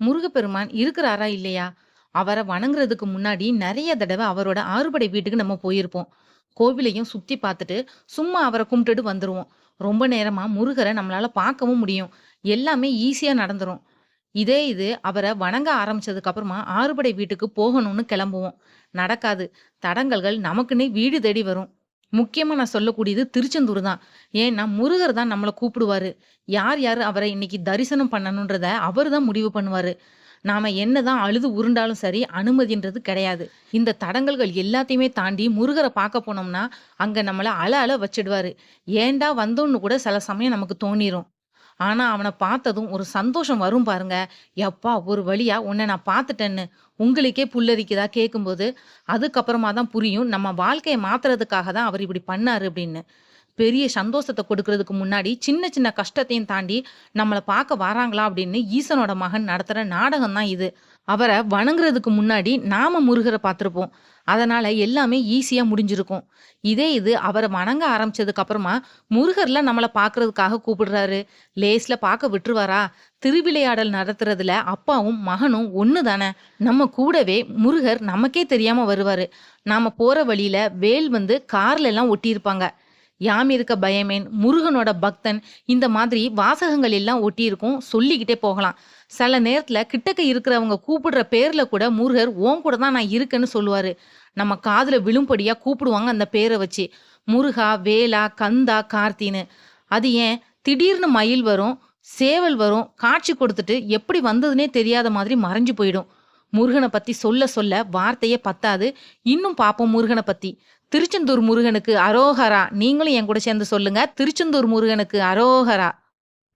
முருகப்பெருமான் இருக்கிறாரா இல்லையா? அவரை வணங்குறதுக்கு முன்னாடி நிறைய தடவை அவரோட ஆறுபடை வீட்டுக்கு நம்ம போயிருப்போம். கோவிலையும் சுத்தி பார்த்துட்டு, சும்மா அவரை கும்பிட்டுட்டு வந்துருவோம். ரொம்ப நேரமா முருகரை நம்மளால பார்க்கவும் முடியும். எல்லாமே ஈஸியா நடந்துரும். இதே இது அவரை வணங்க ஆரம்பிச்சதுக்கு அப்புறமா ஆறுபடை வீட்டுக்கு போகணும்னு கிளம்புவோம். நடக்காது. தடங்கல்கள் நமக்குன்னே வீடு தேடி வரும். முக்கியமாக நான் சொல்லக்கூடியது திருச்செந்தூர் தான். ஏன்னா முருகர் தான் நம்மளை கூப்பிடுவாரு. யார் யார் அவரை இன்னைக்கு தரிசனம் பண்ணணுன்றத அவரு தான் முடிவு பண்ணுவாரு. நாம என்னதான் அழுது உருண்டாலும் சரி, அனுமதின்றது கிடையாது. இந்த தடங்கல்கள் எல்லாத்தையுமே தாண்டி முருகரை பார்க்க போனோம்னா, அங்க நம்மளை அழ அழ வச்சுடுவாரு. ஏன்டா வந்தோன்னு கூட சில சமயம் நமக்கு தோணிரும். ஆனால் அவனை பார்த்ததும் ஒரு சந்தோஷம் வரும் பாருங்க. எப்பா ஒரு வழியா உன்னை நான் பார்த்துட்டேன்னு. உங்களுக்கே புல்லரிக்குதா கேட்கும்போது, அதுக்கப்புறமா தான் புரியும் நம்ம வாழ்க்கையை மாத்துறதுக்காக தான் அவர் இப்படி பண்ணாரு அப்படின்னு. பெரிய சந்தோஷத்தை கொடுக்கறதுக்கு முன்னாடி, சின்ன சின்ன கஷ்டத்தையும் தாண்டி நம்மளை பார்க்க வராங்களா அப்படின்னு ஈசனோட மகன் நடத்துகிற நாடகம் தான் இது. அவரை வணங்குறதுக்கு முன்னாடி நாம முருகரை பார்த்துருப்போம் அதனால எல்லாமே ஈஸியா முடிஞ்சிருக்கும். இதே இது அவரை வணங்க ஆரம்பிச்சதுக்கு அப்புறமா, முருகர்ல நம்மளை பார்க்கறதுக்காக கூப்பிடுறாரு. லேஸ்ல பார்க்க விட்டுருவாரா? திருவிளையாடல் நடத்துறதுல அப்பாவும், மகனும் ஒன்று தானே. நம்ம கூடவே முருகர் நமக்கே தெரியாம வருவாரு. நாம போற வழியில வேல் வந்து கார்ல எல்லாம் ஒட்டியிருப்பாங்க. யாம் இருக்க பயமேன், முருகனோட பக்தன் இந்த மாதிரி வாசகங்கள் எல்லாம் ஒட்டியிருக்கும். சொல்லிக்கிட்டே போகலாம். சில நேரத்தில் கிட்டக்க இருக்கிறவங்க கூப்பிடுற பேரில் கூட முருகர் உன் கூட தான் நான் இருக்கேன்னு சொல்லுவார் நம்ம காதில் விழும்படியாக கூப்பிடுவாங்க அந்த பேரை வச்சு. முருகா, வேலா, கந்தா, கார்த்தின்னு. அது ஏன் திடீர்னு மயில் வரும், சேவல் வரும், காட்சி கொடுத்துட்டு எப்படி வந்ததுன்னே தெரியாத மாதிரி மறைஞ்சு போயிடும். முருகனை பத்தி சொல்ல சொல்ல வார்த்தையே பத்தாது. இன்னும் பார்ப்போம் முருகனை பத்தி. திருச்செந்தூர் முருகனுக்கு அரோகரா. நீங்களும் என் கூட சேர்ந்து சொல்லுங்க. திருச்செந்தூர் முருகனுக்கு அரோகரா.